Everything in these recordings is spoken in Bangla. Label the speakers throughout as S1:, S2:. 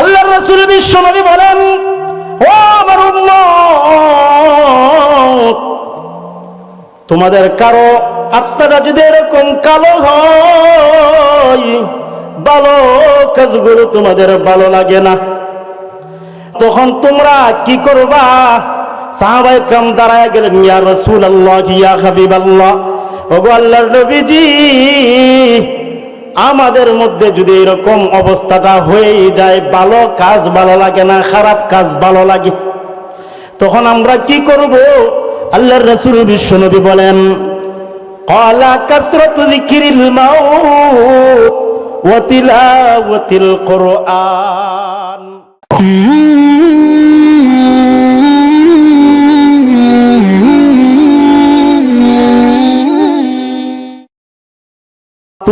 S1: আল্লাহ রসুল বিশ্বনবী বলেন, ও আমার তোমাদের কারও আত্মাটা যদি এরকম কালো হয়, ভালো কাজগুলো তোমাদের ভালো লাগে না। তখন তোমরা কি করবা? সাহাবাই কাম দাঁড়ায় গেলেন, ইয়া রসুল আল্লাহ ইয়া হাবিব আল্লাহ ওগো আল্লাহর নবীজি আমাদের মধ্যে যদি এরকম অবস্থাটা হয়েই যায়, ভালো কাজ ভালো লাগে না, খারাপ কাজ ভালো লাগে, তখন আমরা কি করব? আল্লাহর রসুল বিশ্বনবী বলেন, কলা কাসরত যিকিরিল মাউত ওয়া তিলাওয়াতিল কোরআন।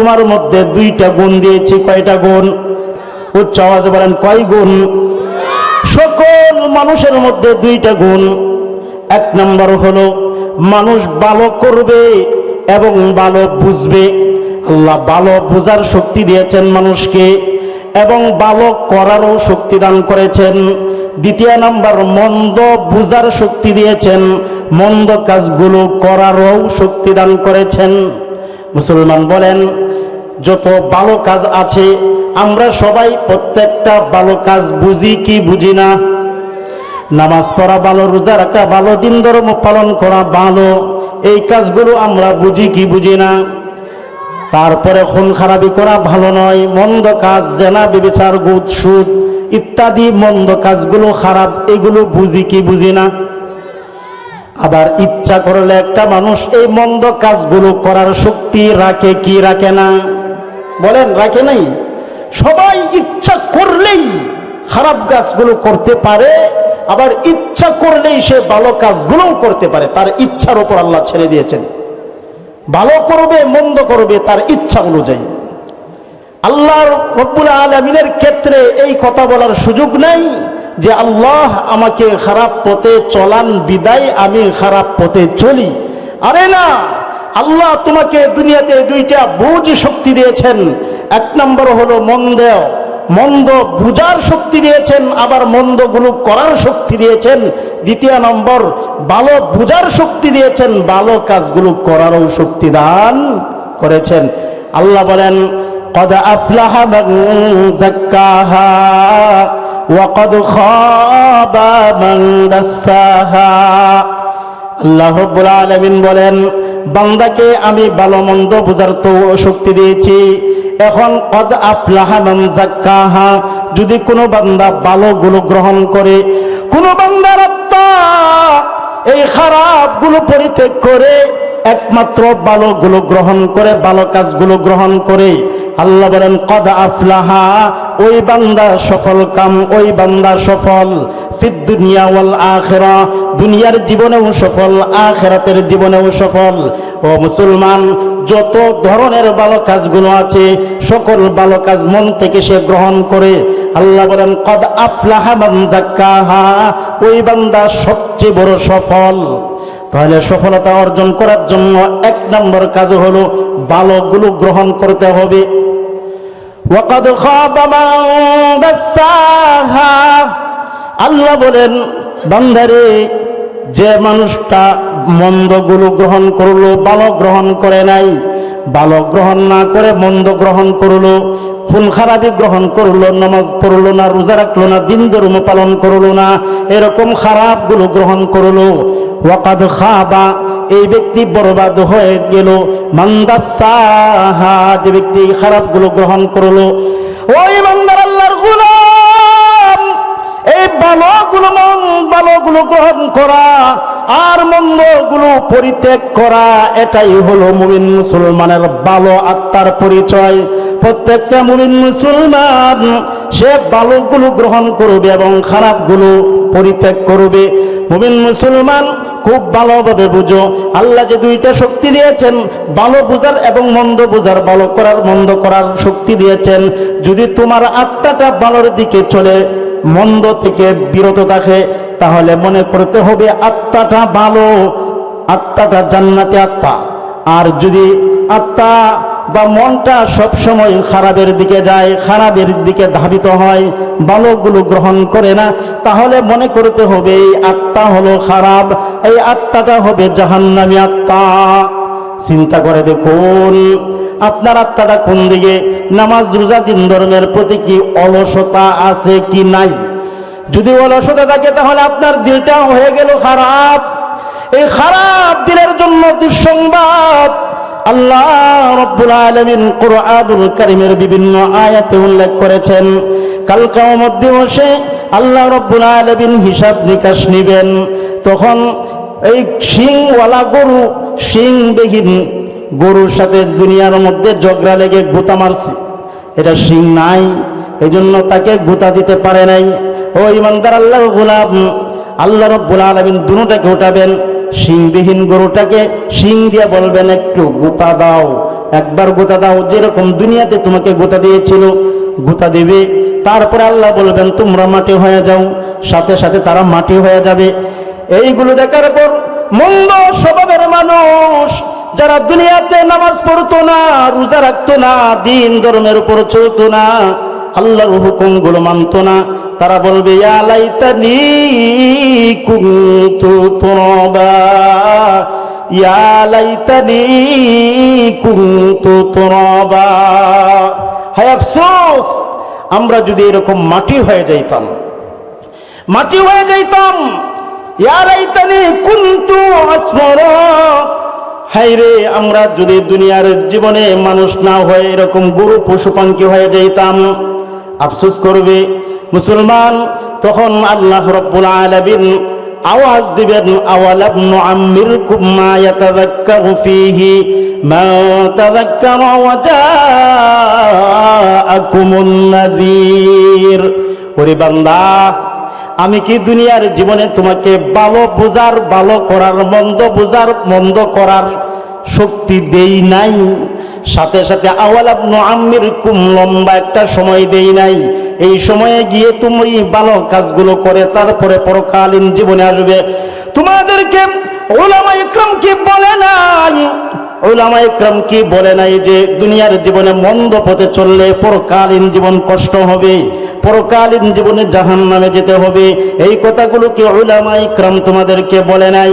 S1: তোমার মধ্যে দুইটা গুণ দিয়েছি, কয়টা গুণ? উচ্চ আওয়াজে বলেন, কয় গুণ? সকল মানুষের মধ্যে দুইটা গুণ। এক নম্বর হলো, মানুষ ভালো করবে এবং ভালো বুঝবে। আল্লাহ ভালো বোঝার শক্তি দিয়েছেন মানুষকে এবং ভালো করারও শক্তি দান করেছেন। দ্বিতীয় নাম্বার, মন্দ বুঝার শক্তি দিয়েছেন। মন্দ কাজগুলো করারও শক্তি দান করেছেন। মুসলমান বলেন যত ভালো কাজ আছে, আমরা সবাই প্রত্যেকটা ভালো কাজ বুঝি কি বুঝি না। নামাজ পড়া ভালো, রোজা রাখা ভালো, দিন ধর্ম পালন করা ভালো, এই কাজগুলো আমরা বুঝি কি বুঝি না। তারপরে খুন খারাপি করা ভালো নয়, মন্দ কাজ, জেনা, বিবেচার, গুদ, সুদ ইত্যাদি মন্দ কাজগুলো খারাপ, এগুলো বুঝি কি বুঝি না। আবার ইচ্ছা করলে একটা মানুষ এই মন্দ কাজগুলো করার শক্তি রাখে কি রাখে না। বলেন, রাখে নাই? সবাই ইচ্ছা করলেই খারাপ কাজগুলো করতে পারে, আবার ইচ্ছা করলেই সে ভালো কাজগুলোও করতে পারে, তার ইচ্ছার উপর আল্লাহ ছেড়ে দিয়েছেন। ভালো করবে, মন্দ করবে, তার ইচ্ছা অনুযায়ী। আল্লাহর রব্বুল আলমিনের ক্ষেত্রে এই কথা বলার সুযোগ নাই যে, আল্লাহ আমাকে খারাপ পথে চলান, বিদায় আমি খারাপ পথে চলি। আরে না! আল্লাহ তোমাকে দুনিয়াতে দুইটা বুঝ শক্তি দিয়েছেন এক নম্বর হলো মন্দ মন্দ বুঝার শক্তি দিয়েছেন আবার মন্দগুলো করার শক্তি দিয়েছেন দ্বিতীয় নম্বর ভালো বুঝার শক্তি দিয়েছেন ভালো কাজগুলো করারও শক্তি দান করেছেন আল্লাহ বলেন قد أفلح من زكاها وقد خاب من دساها আল্লাহ আলমিন বলেন, বান্দাকে আমি ভালো মন্দ বোঝার তো শক্তি দিয়েছি। এখন কদ আফলাহা মান জাক্কাহা যদি কোনো বান্দা ভালো গুলো গ্রহণ করে, কোনো বান্দার আত্মা এই খারাপগুলো পরিত্যাগ করে একমাত্র ভালো গুলো গ্রহণ করে, ভালো কাজগুলো গ্রহণ করে। আল্লাহ বলেন, কদ আফলাহা ওই বান্দা সফল কাম, ওই বান্দা সফল। দুনিয়া দুনিয়ার জীবনেও সফল, আখিরাতের জীবনেও সফল। ও মুসলমান, যত ধরনের ভালো কাজগুলো আছে, সকল ভালো কাজ মন থেকে সে গ্রহণ করে। আল্লাহ বলেন, কদ আফলাহা মান জাক্কাহা ওই বান্দা সবচেয়ে বড় সফল। তাহলে সফলতা অর্জন করার জন্য এক নম্বর কাজ হলো ভালোগুলো গ্রহণ করতে হবে। আল্লাহ বলেন, বান্দারে, যে মানুষটা মন্দগুলো গ্রহণ করল, ভালো গ্রহণ করে নাই, ভালো গ্রহণ না করে মন্দ গ্রহণ করল, খুন খারাপি গ্রহণ করল, নামাজ পড়ল না, রোজা রাখল না, দিন ধর্ম পালন করল না, এরকম খারাপগুলো গ্রহণ করল। ওয়াকাদ খাবা, এই ব্যক্তি বরবাদ হয়ে গেল। মান্দাসাহা যে ব্যক্তি খারাপগুলো গ্রহণ করল। ওই মান্দার আল্লাহর গুলাম, এই ভালো গুলো মন ভালোগুলো গ্রহণ করা আর মন্দগুলো পরিত্যাগ করা, এটাই হলো মুমিন মুসলমানের ভালো আত্মার পরিচয়। প্রত্যেকটা মুমিন মুসলমান, সে ভালো গুলো গ্রহণ করবে এবং খারাপগুলো পরিত্যাগ করবে। মুমিন মুসলমান খুব ভালোভাবে বুঝো। আল্লাহ যে দুইটা শক্তি দিয়েছেন, ভালো বুঝার এবং মন্দ বুঝার, ভালো করার, মন্দ করার শক্তি দিয়েছেন। যদি তোমার আত্মাটা ভালোর দিকে চলে, মন্দ থেকে বিরত থাকে, তাহলে মনে করতে হবে আত্মাটা ভালো, আত্মাটা জান্নাতে আত্মা। আর যদি আত্মা বা মনটা সবসময় খারাপের দিকে যায়, খারাপের দিকে ধাবিত হয় ভালোগুলো গ্রহণ করে না, তাহলে মনে করতে হবে এই আত্মা হলো খারাপ, এই আত্মাটা হবে জাহান্নামী আত্মা। চিন্তা করে দেখুন, আপনার আত্মাটা কোন দিকে? নামাজ, রোজা, দিন ধর্মের প্রতি কি অলসতা আছে কি নাই? যদি অলসতা থাকে তাহলে আপনার দিলটা হয়ে গেল খারাপ। এই খারাপ দিলের জন্য দুঃসংবাদ। আল্লাহ কারীমের বিভিন্ন আয়াতে উল্লেখ করেছেন। আলামিন হিসাব নিকাশ নেবেন। তখন এই শিংওয়ালা গরু গরুর সাথে দুনিয়ার মধ্যে ঝগড়া লেগে গুতা মারছে। এটা শিং নাই এই জন্য তাকে গুতা দিতে পারে নাই। ও ইমানদার আল্লাহ গোলাম, আল্লাহ রব্বুল আলমিন দুটাকে উঠাবেন। শিংবিহীন গরুটাকে শিং দিয়ে বলবেন, একটু গুতা দাও। একবার গোতা দাও, যেরকম দুনিয়াতে তোমাকে গোতা দিয়েছিল, গোতা দেবে। তারপরে আল্লাহ বলবেন, তোমরা মাটি হয়ে যাও। সাথে সাথে তারা মাটি হয়ে যাবে। এইগুলো দেখার পর মন্দ স্বভাবের মানুষ, যারা দুনিয়াতে নামাজ পড়তো না, রোজা রাখতো না, দিন ধর্মের উপর চলতো না আল্লাহর হুকুমগুলো মানতো না। তারা বলবে আমরা যদি এরকম মাটি হয়ে যাইতাম, মাটি হয়ে যাইতাম ইয়ারাইতানি কুন্তু আসমরা। হাইরে আমরা যদি দুনিয়ার জীবনে মানুষ না হয়ে এরকম গরু পশু পাঙ্কি হয়ে যাইতাম আফসোস করবে। মুসলমান, তখন আল্লাহ রব্বুল আলামিন আওয়াজ দিবেন, আওয়ালাম নুআম্মিরকুম মা ইয়াতাযাক্কারু ফীহি? মা তাযাক্কারা ওয়া জাআকুমুন নাযীর। ওরে বান্দা, আমি কি দুনিয়ার জীবনে তোমাকে ভালো বোঝার, ভালো করার, মন্দ বোঝার, মন্দ করার শক্তি দেই নাই। সাথে সাথে আওয়াল আওয়ালাব আম্মির কুম লম্বা একটা সময় দেই নাই। এই সময়ে গিয়ে তুমি ভালো কাজগুলো করে, তারপরে পরকালীন জীবনে আসবে। তোমাদেরকে ওলামা ইকরাম কি বলে নাই? ওলামা ইকরাম কি বলে নাই যে, দুনিয়ার জীবনে মন্দ পথে চললে পরকালীন জীবন কষ্ট হবে, পরকালীন জীবনে জাহান নামে যেতে হবে। এই কথাগুলো কি ওলামা ইকরাম তোমাদেরকে বলে নাই?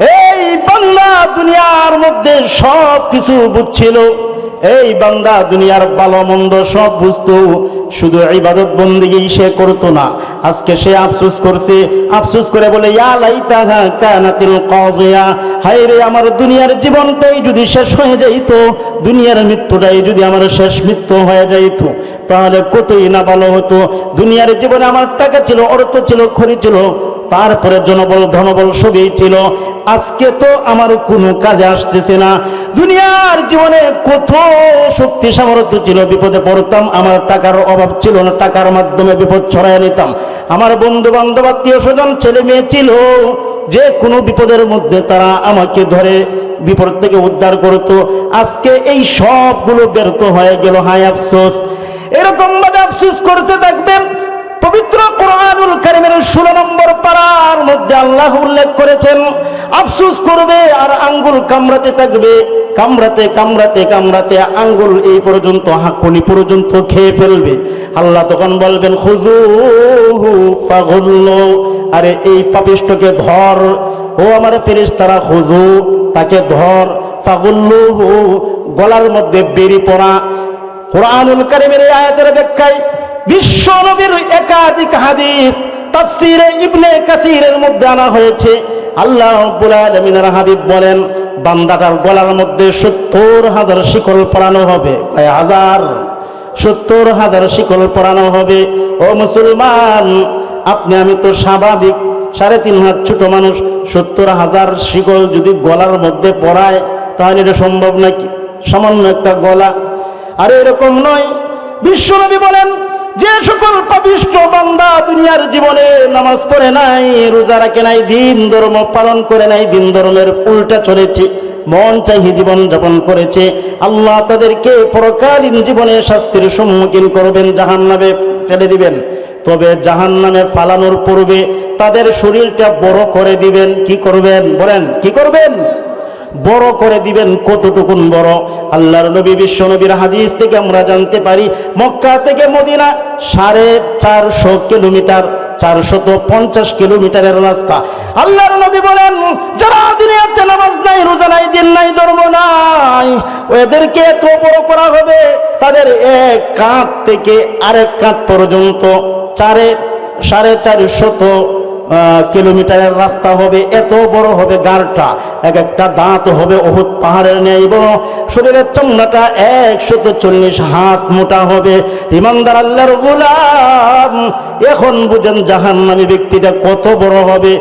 S1: এই বান্দা দুনিয়ার মধ্যে সব কিছু বুঝছিল। এই বান্দা দুনিয়ার ভালো মন্দ সব বুঝতো। শুধু ইবাদত বন্দিগি সে করতো না। আজকে সে আফসোস করছে। আফসোস করে বলে রে, আমার দুনিয়ার জীবনটাই যদি শেষ হয়ে যাইতো, দুনিয়ার মৃত্যুটাই যদি আমার শেষ মৃত্যু হয়ে যাইতো, তাহলে কতই না ভালো হতো? দুনিয়ার জীবনে আমার টাকা ছিল, অর্থ ছিল খড়ি ছিল তারপরে জনবল, ধনবল সবই ছিল। আজকে তো আমার কোনো কাজে আসতেছে না। দুনিয়ার জীবনে কত শক্তি সামর্থ্য ছিল, বিপদে পড়তাম। আমার টাকার অভাব ছিল না, টাকার মাধ্যমে বিপদ ছড়াই নিতাম। আমার বন্ধু বান্ধব আত্মীয় স্বজন, ছেলে মেয়ে ছিল। যে কোনো বিপদের মধ্যে তারা আমাকে ধরে বিপদ থেকে উদ্ধার করতো। আজকে এই সবগুলো ব্যর্থ হয়ে গেল। হায় আফসোস। এরকম ভাবে আফসোস করতে থাকবেন পবিত্র কোরআনুল কারিমের ষোলো নম্বর পাড়ার মধ্যে আল্লাহ উল্লেখ করেছেন, আফসুস করবে আর আঙ্গুল কামড়াতে থাকবে। কামড়াতে কামড়াতে কামড়াতে আঙ্গুল এই পর্যন্ত, হাঁকুনি পর্যন্ত খেয়ে ফেলবে। আল্লাহ তখন বলবেন খুজু পাগল্য। আরে এই পাপিষ্টকে ধর। ও আমার ফেরিস তারা খুজু তাকে ধর। পাগল্য, গলার মধ্যে বেরি পড়া কোরআনুল কারিমের এই আয়াতের ব্যাখ্যায় বিশ্ব নবীর একাধিক হাদিস তাফসিরে ইবনে কাসিরের মধ্যে আনা হয়েছে। আল্লাহ রাব্বুল আলামিনের হাবিব বলেন, বান্দাটার গলার মধ্যে সত্তর হাজার শিকল পরানো হবে। কয় হাজার? সত্তর হাজার শিকল পরানো হবে। ও মুসলমান, আপনি আমি তো স্বাভাবিক, সাড়ে তিন হাত ছোট মানুষ, সত্তর হাজার শিকল যদি গলার মধ্যে পড়ায় তাহলে এটা সম্ভব নাকি? সামান্য একটা গলা। আর এরকম নয়। বিশ্বনবী বলেন যে সকল পাপিষ্ট বান্দা দুনিয়ার জীবনে নামাজ পড়ে নাই, রোজা রাখে নাই, দিন ধর্ম পালন করে নাই, দিন ধর্মের উল্টা চলেছে, মন চাহি জীবন যাপন করেছে, আল্লাহ তাদেরকে পরকালীন জীবনে শাস্তির সম্মুখীন করবেন জাহান নামে ফেলে দিবেন। তবে জাহান নামে ফালানোর পূর্বে তাদের শরীরটা বড় করে দিবেন, কি করবেন? বলেন, কি করবেন? বড় করে দিবেন কতটুকুন বড়? আল্লাহর নবী বিশ্ব নবীর হাদিস থেকে আমরা জানতে পারি, মক্কা থেকে মদিনা সাড়ে চারশো কিলোমিটার, চারশত পঞ্চাশ কিলোমিটারের রাস্তা। আল্লাহর নবী বলেন, যারা দুনিয়াতে নামাজ নাই, রোজা নাই, দিন নাই, ধর্ম নাই, ওদেরকে এত বড় করা হবে? তাদের এক কাঁধ থেকে আরেক কাঁধ পর্যন্ত চারে, সাড়ে চারশত কিলোমিটারের রাস্তা হবে, এত বড় হবে গাড়টা। এক একটা দাঁত হবে ওহুদ পাহাড়ের ন্যায় বড় শরীরের চামড়াটা একশত চল্লিশ হাত মোটা হবে। ইমানদার আল্লাহর গোলাম, এখন বুঝেন জাহান্নামী ব্যক্তিটা কত বড় হবে।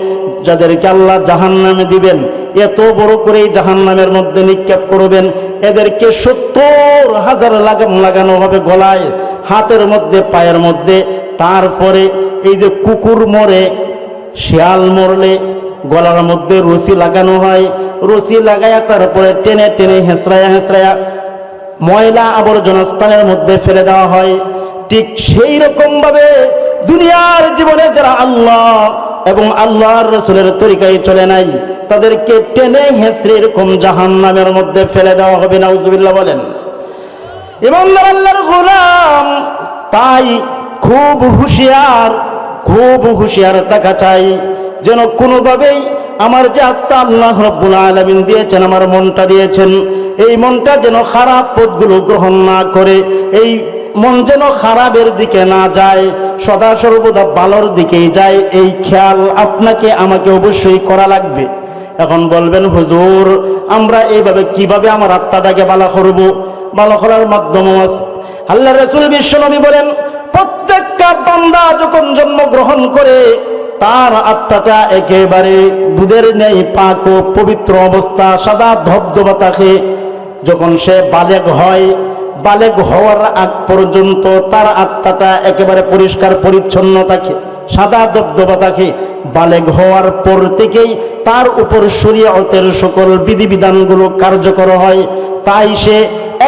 S1: যাদেরকে আল্লাহ জাহান নামে দিবেন, এত বড় করে জাহান নামের মধ্যে নিক্ষেপ করবেন। এদেরকে সত্তর হাজার লাগাম লাগানো হবে গলায়, হাতের মধ্যে, পায়ের মধ্যে। তারপরে এই যে কুকুর মরে শিয়াল মরলে গলার মধ্যে রশি লাগানো হয়। রশি লাগায়া তারপরে টেনে টেনে হেঁচড়ায়া হেঁচড়ায়া ময়লা আবর্জনা স্থানের মধ্যে ফেলে দেওয়া হয়। ঠিক সেই রকম ভাবে দুনিয়ার জীবনে যারা আল্লাহ এবং আল্লাহর রসুলের তরিকায় চলে নাই, তাদেরকে টেনে হেঁচড়ে এরকম জাহান নামের মধ্যে ফেলে দেওয়া হবে, নাউজুবিল্লাহ বলেন। ইমানদার আল্লাহর গোলাম তাই খুব হুঁশিয়ার খুব হুঁশিয়ার থাকা চাই। যেন কোনোভাবেই আমার যে আত্মা আল্লাহ রব্বুল আলমিন দিয়েছেন, আমার মনটা দিয়েছেন, এই মনটা যেন খারাপ পথগুলো গ্রহণ না করে, এই মন যেন খারাপের দিকে না যায়, সদা সর্বদা ভালোর দিকেই যায়, এই খেয়াল আপনাকে, আমাকে অবশ্যই করা লাগবে। এখন বলবেন, হুজুর, আমরা এইভাবে কীভাবে আমার আত্মাটাকে বালা করব? বালা করার মাধ্যমও আছে। আল্লাহ রসুল বিশ্বনবী বলেন প্রত্যেকটা বান্দা যখন জন্মগ্রহণ করে, তার আত্মাটা একেবারে দুধের নেই, পাক ও পবিত্র অবস্থা, সাদা ধবধবা থাকে যখন সে বালেক হয় বালেক হওয়ার আগ পর্যন্ত তার আত্মাটা একেবারে পরিষ্কার, পরিচ্ছন্ন থাকে, সাদা দবদবা থাকে বালেগ হওয়ার পর থেকেই তার উপর শরীয়তের সকল বিধিবিধানগুলো কার্যকর হয়। তাই সে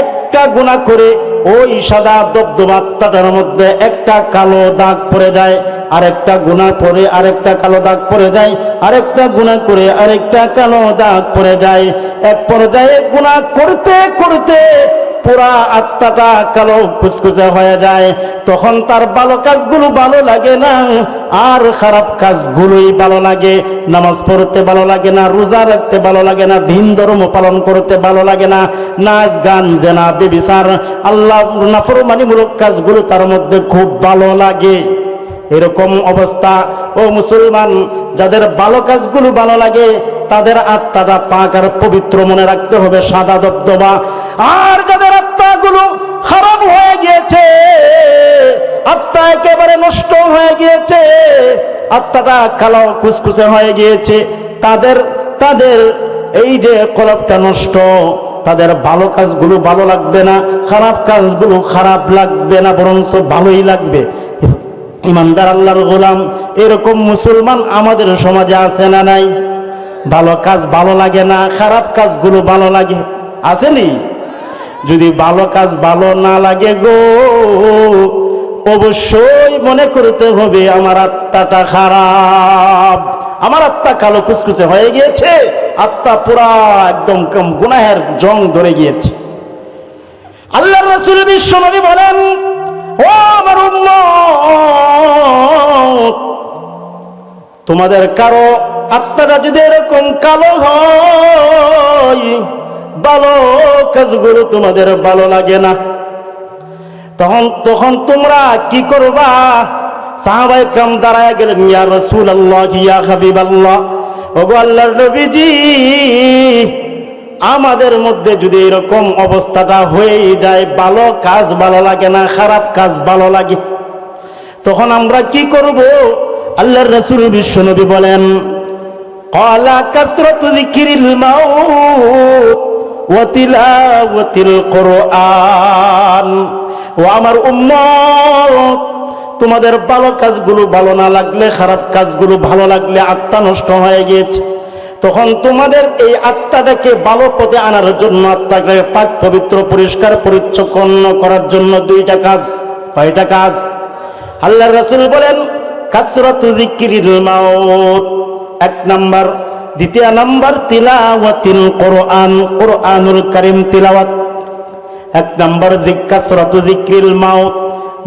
S1: একটা গুণা করে ওই সাদা দবদবা আত্মাটার মধ্যে একটা কালো দাগ পরে যায়, আরেকটা গুণা পরে আরেকটা কালো দাগ পরে যায়, আরেকটা গুণা করে আরেকটা কালো দাগ পরে যায়। এক পর্যায়ে গুণা করতে করতে পুরা আত্মাটা কালো খুসখুসে হয়ে যায়। তখন তার ভালো কাজগুলো ভালো লাগে না, আর খারাপ কাজগুলোই ভালো লাগে। নামাজ পড়তে ভালো লাগে না, রোজা রাখতে ভালো লাগে না, দিন ধর্ম পালন করতে ভালো লাগে না। নাচ, গান, জেনা, বেবিচার, আল্লাহ নাফরমানিমূলক কাজগুলো তার মধ্যে খুব ভালো লাগে। এরকম অবস্থা। ও মুসলমান, যাদের ভালো কাজগুলো ভালো লাগে তাদের আত্মাটা পাক আর পবিত্র মনে রাখতে হবে, সাদা দবদবা। আর যাদের আত্মাগুলো খারাপ হয়ে গিয়েছে, আত্মা একেবারে নষ্ট হয়ে গিয়েছে, আত্মাটা কালো কুসকুসে হয়ে গিয়েছে, তাদের তাদের এই যে কলপটা নষ্ট, তাদের ভালো কাজগুলো ভালো লাগবে না, খারাপ কাজগুলো খারাপ লাগবে না, বরঞ্চ ভালোই লাগবে। ইমানদার আল্লাহর গোলাম, এরকম মুসলমান আমাদের সমাজে আছে না নাই? ভালো কাজ ভালো লাগে না খারাপ কাজগুলো ভালো লাগে। আসেনি যদি ভালো কাজ ভালো না লাগে গো অবশ্যই মনে করতে হবে আমার আত্মাটা খারাপ। আমার আত্মা কালো কুসকুসে হয়ে গিয়েছে আত্মা পুরা একদম কম গুনাহের জং ধরে গিয়েছে। আল্লাহ রসুল বিশ্ব নবী বলেন ও আমার উম্মত, তোমাদের কারও আত্মাটা যদি এরকম কালো হয়, ভালো কাজগুলো তোমাদের ভালো লাগে না। তখন তখন তোমরা কি করবা? সাহাবাই কাম দাঁড়ায় গেলেন, ইয়া রসুল আল্লাহ ইয়া হাবিব আল্লাহ ওগো আল্লাহর নবীজি, আমাদের মধ্যে যদি এরকম অবস্থাটা হয়ে যায়, ভালো কাজ ভালো লাগে না, খারাপ কাজ ভালো লাগে, তখন আমরা কি করব? আল্লাহর রসুল বিশ্বনবী বলেন যিকিরিল মাউত ওয়া তিলাওয়াতিল কোরআন ও আমার উম্মত, তোমাদের ভালো কাজগুলো ভালো না লাগলে, খারাপ কাজগুলো ভালো লাগলে আত্মা নষ্ট হয়ে গেছে তখন তোমাদের এই আত্মাটাকে ভালো পথে আনার জন্য আত্মাকে পাক, পবিত্র, পরিষ্কার, পরিচ্ছন্ন করার জন্য দুইটা কাজ, কয়টা কাজ? আল্লাহ রাসূল বলেন, কাসরাতু যিকরিল মাউত। এক নাম্বার। দ্বিতীয় নাম্বার, তিলাওয়াতিল কোরআন, কোরআনুল কারীম তিলাওয়াত। এক নাম্বার কাসরাতু যিকরিল মাউত।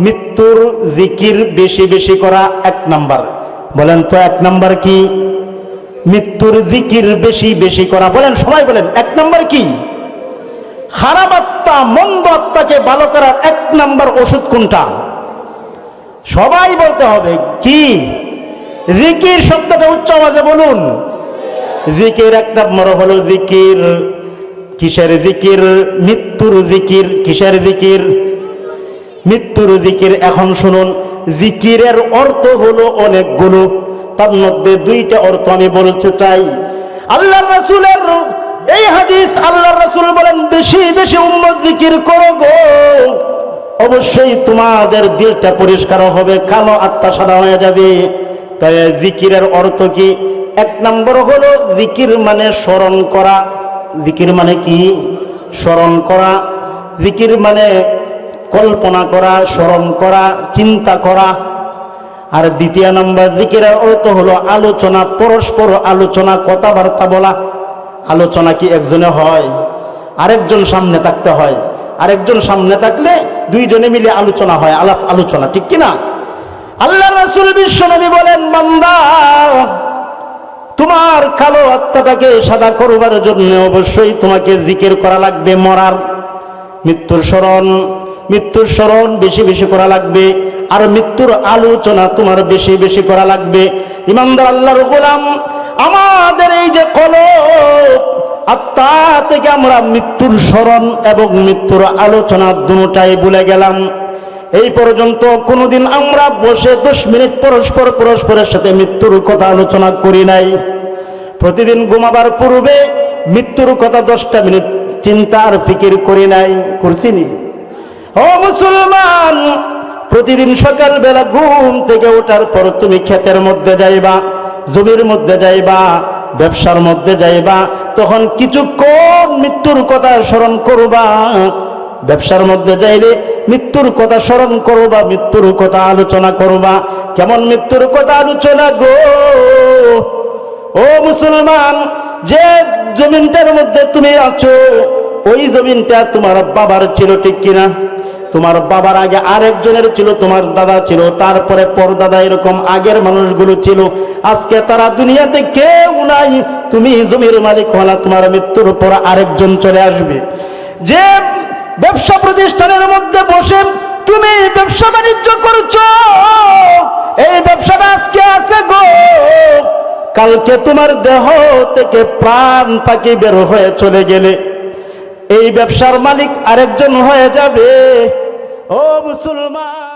S1: মৃত্যুর জিকির বেশি বেশি করা এক নাম্বার। বলেন তো এক নাম্বার কি? মৃত্যুর জিকির বেশি বেশি করা। বলেন, সবাই বলেন, এক নাম্বার কি? খারাপ আত্মা, মন্দ আত্মাকে ভালো করার এক নাম্বার ওষুধ কোনটা? সবাই বলতে হবে, কি? জিকির শব্দটা উচ্চ আওয়াজে বলুন। জিকির এক নম্বর হলো জিকির। কিসের জিকির? মৃত্যুর জিকির। কিসের জিকির? মৃত্যুর জিকির। এখন শুনুন, জিকিরের অর্থ হলো অনেকগুলো। তার মধ্যে দুইটা অর্থ আমি বলতে চাই। আল্লাহ রাসূলের এই হাদিস আল্লাহ রাসূল বলেন, বেশি বেশি উম্মত জিকির করো গো। অবশ্যই তোমাদের দিলটা পরিষ্কার হবে, কালো আত্মা সাদা হয়ে যাবে। তাই জিকিরের অর্থ কি? এক নম্বর হলো জিকির মানে স্মরণ করা। জিকির মানে কি? স্মরণ করা। জিকির মানে কল্পনা করা, স্মরণ করা, চিন্তা করা। আর দ্বিতীয় নম্বর জিকিরের অর্থ হলো আলোচনা, পরস্পর আলোচনা, কথাবার্তা বলা। আলোচনা কি একজনে হয়, আরেকজন সামনে থাকতে হয়। আরেকজন সামনে থাকলে দুইজনে মিলে আলোচনা হয়, আলাপ আলোচনা, ঠিক কিনা? আল্লাহ রাসূল বিশ্বনবী বলেন, বান্দা, তোমার কালো আত্মাটাকে সাদা করবার জন্য অবশ্যই তোমাকে জিকির করা লাগবে মরার। মৃত্যুর স্মরণ মৃত্যুর স্মরণ বেশি বেশি করা লাগবে, আর মৃত্যুর আলোচনা তোমার বেশি বেশি করা লাগবে। ইমানদার আল্লাহর গোলাম, আমাদের এই যে কলব আত্মা থেকে আমরা মৃত্যুর স্মরণ এবং মৃত্যুর আলোচনা দুটাই ভুলে গেলাম। এই পর্যন্ত কোনোদিন আমরা বসে দশ মিনিট পরস্পর পরস্পরের সাথে মৃত্যুর কথা আলোচনা করি নাই। প্রতিদিন ঘুমাবার পূর্বে মৃত্যুর কথা দশটা মিনিট চিন্তা আর ফিকির করি নাই। করছিনি ও মুসলমান, প্রতিদিন সকালবেলা ঘুম থেকে ওঠার পর তুমি ক্ষেতের মধ্যে যাইবা, জমির মধ্যে যাইবা, ব্যবসার মধ্যে যাইবা, তখন কিছুক্ষণ মৃত্যুর কথা স্মরণ করবা। ব্যবসার মধ্যে যাইলে মৃত্যুর কথা স্মরণ করবা, মৃত্যুর কথা আলোচনা করবা। কেমন মৃত্যুর কথা আলোচনা গো? ও মুসলমান, যে জমিনটার মধ্যে তুমি আছো, ওই জমিনটা তোমার বাবার ছিল ঠিক কিনা? তোমার বাবার আগে আরেকজনের ছিল, তোমার দাদা ছিল, তারপরে পরদাদা এরকম আগের মানুষগুলো ছিল। আজকে তারা দুনিয়াতে কেউ নাই, তুমি জমির মালিক হলা তোমার মৃত্যুর পর আরেকজন চলে আসবে। যে ব্যবসা প্রতিষ্ঠানের মধ্যে বসে তুমি ব্যবসা বাণিজ্য করছ। এই ব্যবসাটা আজকে আছে গো। কালকে তোমার দেহ থেকে প্রাণ তাকে বের হয়ে চলে গেলে। এই ব্যবসার মালিক আরেকজন হয়ে যাবে। ও মুসলমান।